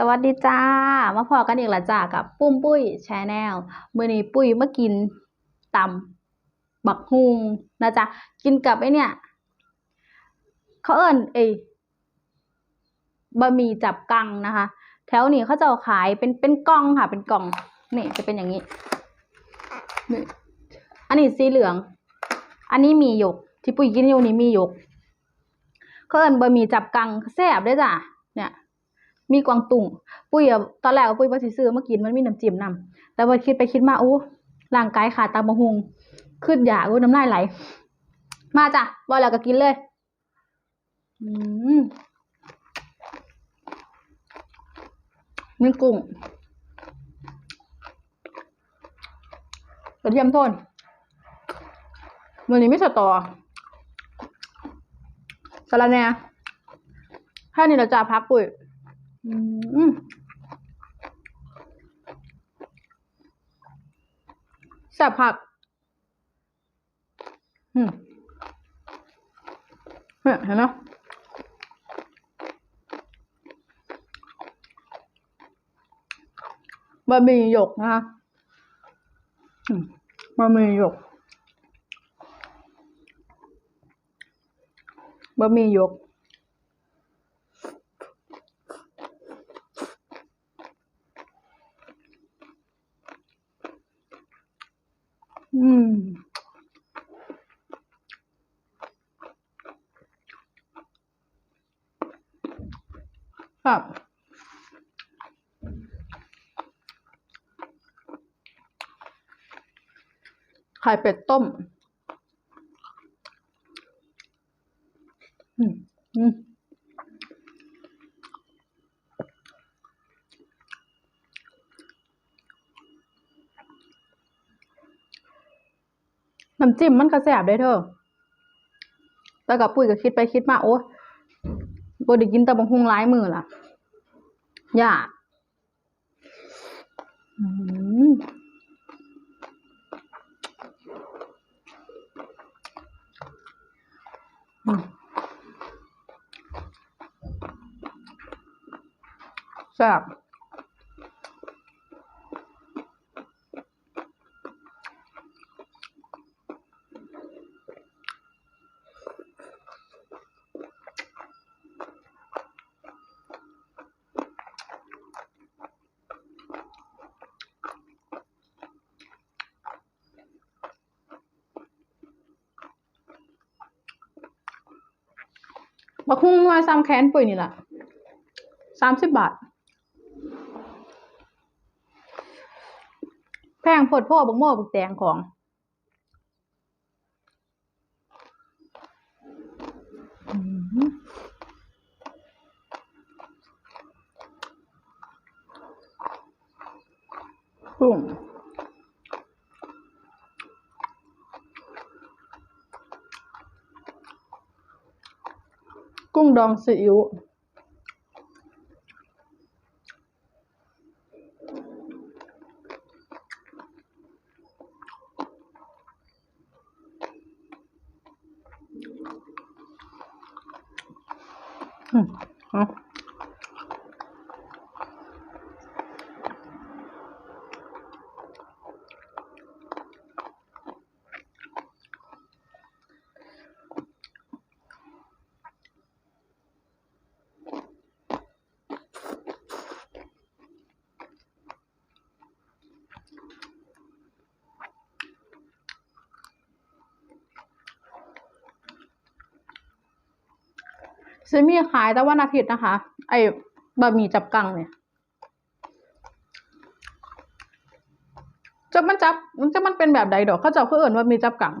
สวัสดีจ้า มาพอกันอีกและจ้ากับปุ้มปุ้ยชาแนลมื้อนี้ปุ้ยมากินตำบักฮุงนะจ๊ะกินกับไอเนี่ยเขาเอิ้นเอบะหมี่จับกังนะคะ แถวนี้เขาจะเอาขายเป็นเป็นกล่องค่ะ เป็นกล่องนี่จะเป็นอย่างนี้นี่อันนี้สีเหลือง อันนี้มีหยก ที่ปุ้ยกินอยู่นี้มีหยกเขาเอิ้นบะหมี่จับกังแซ่บด้อจ้ะ มีกวางตุงปุ้ยอะตอนแรกอะปุ้ยว่าสิซื้อมากินมันมีน้ำจิ้มนำแต่ว่าคิดไปคิดมาโอ้ร่างกายขาดตามบะฮุงขึ้นอยากโอ้น้ำลายไหล มาจ้ะว่แล้วก็กินเลย อืมมีกุ้งกระเทียมโทนวันนี้ไม่สตอสาระแหน่แค่นี้เราจะพักปุ้ย อืมแซ่บผักอืมเนี่ยเห็นไหมบะหมี่หยกนะคะมบะหมี่หยกบะหมี่หยก อืมครับไข่เป็ดต้ม อืม อืม น้ำจิ้มมันก็แซ่บได้เธอแต่กับปุ้ยก็คิดไปคิดมาโอ้บ่ได้กินแต่บังฮุงหลายมือล่ะ อย่าแซ่บ บักฮุงว่าซ้ำแค้นปุ้ยนี่ล่ะสามสิบบาท แพงโพดพ่อบักโม่บักแตงของอืมุ้ง กุ้งดองซีอิ๊ว ซื้อมีขายแต่วันอาทิตย์นะคะ ไอ้บะหมี่จับกังเนี่ยจะมันจับมันจะมันเป็นแบบใดดอกเขาจะเขาเอิ่นว่ามีจับกัง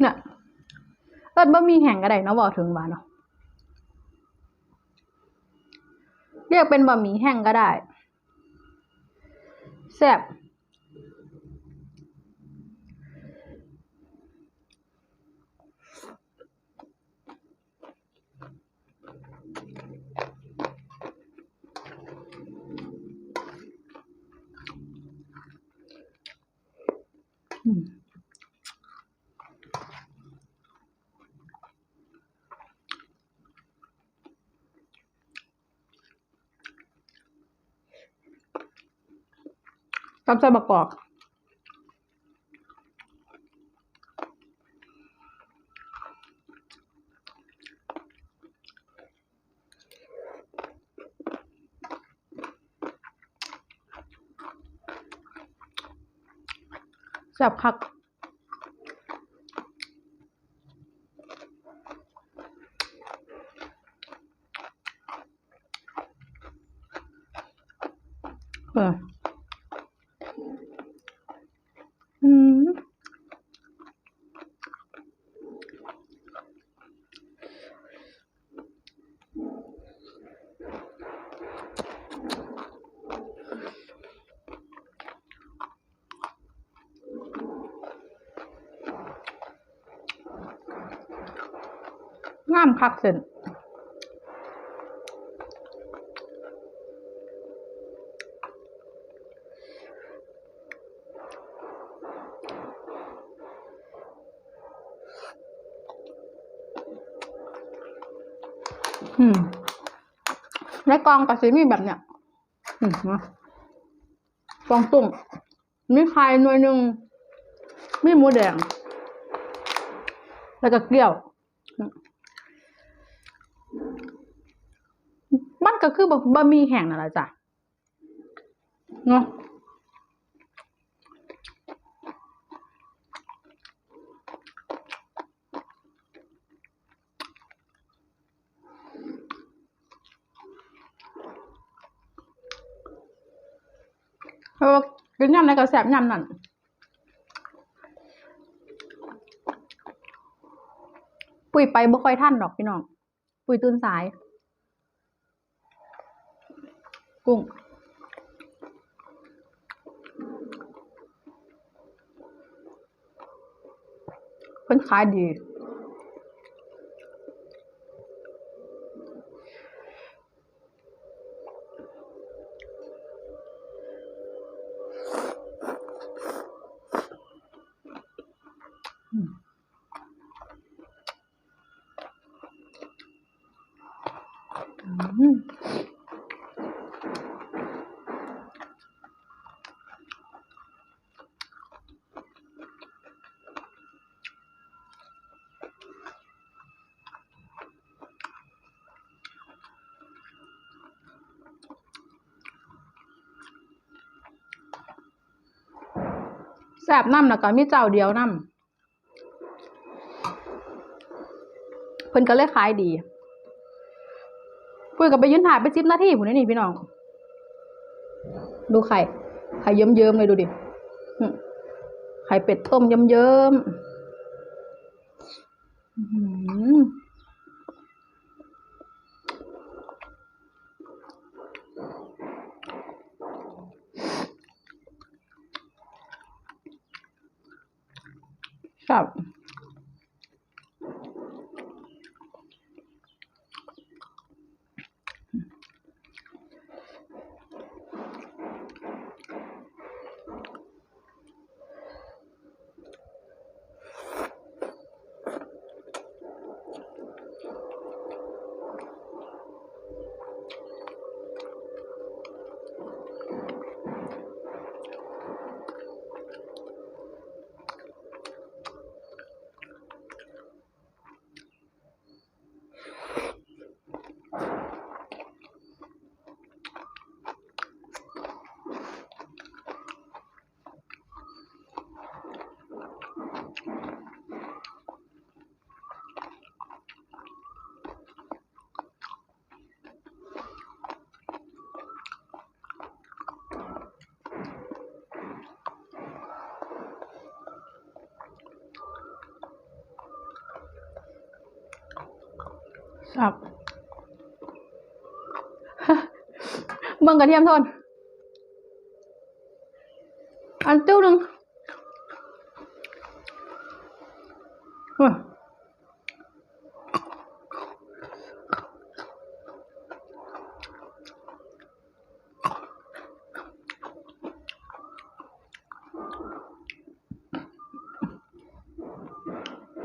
เนี่ยเอิ้นบะหมี่แห้งก็ได้นะบอกถึงบ้านเนาะเรียกเป็นบะหมี่แห้งก็ได้แซ่บ ตำใส้บักอก แซ่ งามคักเส้นอืมในกองกับซีมีแบบเนี้ยอืมนะกองตุ่มมีไข่หน่วยหนึ่ง มีหมูแดง แล้วก็เกลียว มันก็คือบะบะหมี่แห้งนั่นแหละจ้ะเนาะเพราะว่ากินยำในกระแสบยำนั่นปุ๋ยไปบ่ค่อยทันดอกพี่น้อง ปุ๋ยตื่นสาย กุ้งเพิ่นขายดี ซ่บน้ำแล้วก็มีเจ้าเดียวน้ำเพิ่นก็เลยขายดีปุ้ยก็ไปยืนถ่ายไปสิบนาทีผมนี่พี่น้อง ดูไข่ไข่เยิ้มๆเลยดูดิไข่เป็ดต้มเยิ้มๆ อื้ สับเบิ่งกระเทียมโทนอันติ้วหนึ่ง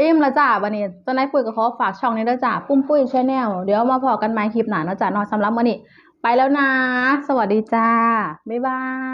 อิ่มและจ้าวันนี้ตอนนี้ปุ้ยก็ขอฝากช่องนี้แล้วจ้าปุ้มปุ้ยชาแนลเดี๋ยวมาพอกันใหม่คลิปหน้าเนาะจ้านอนสำหรับวันนี้ ไปแล้วนะ สวัสดีจ้า บ๊ายบาย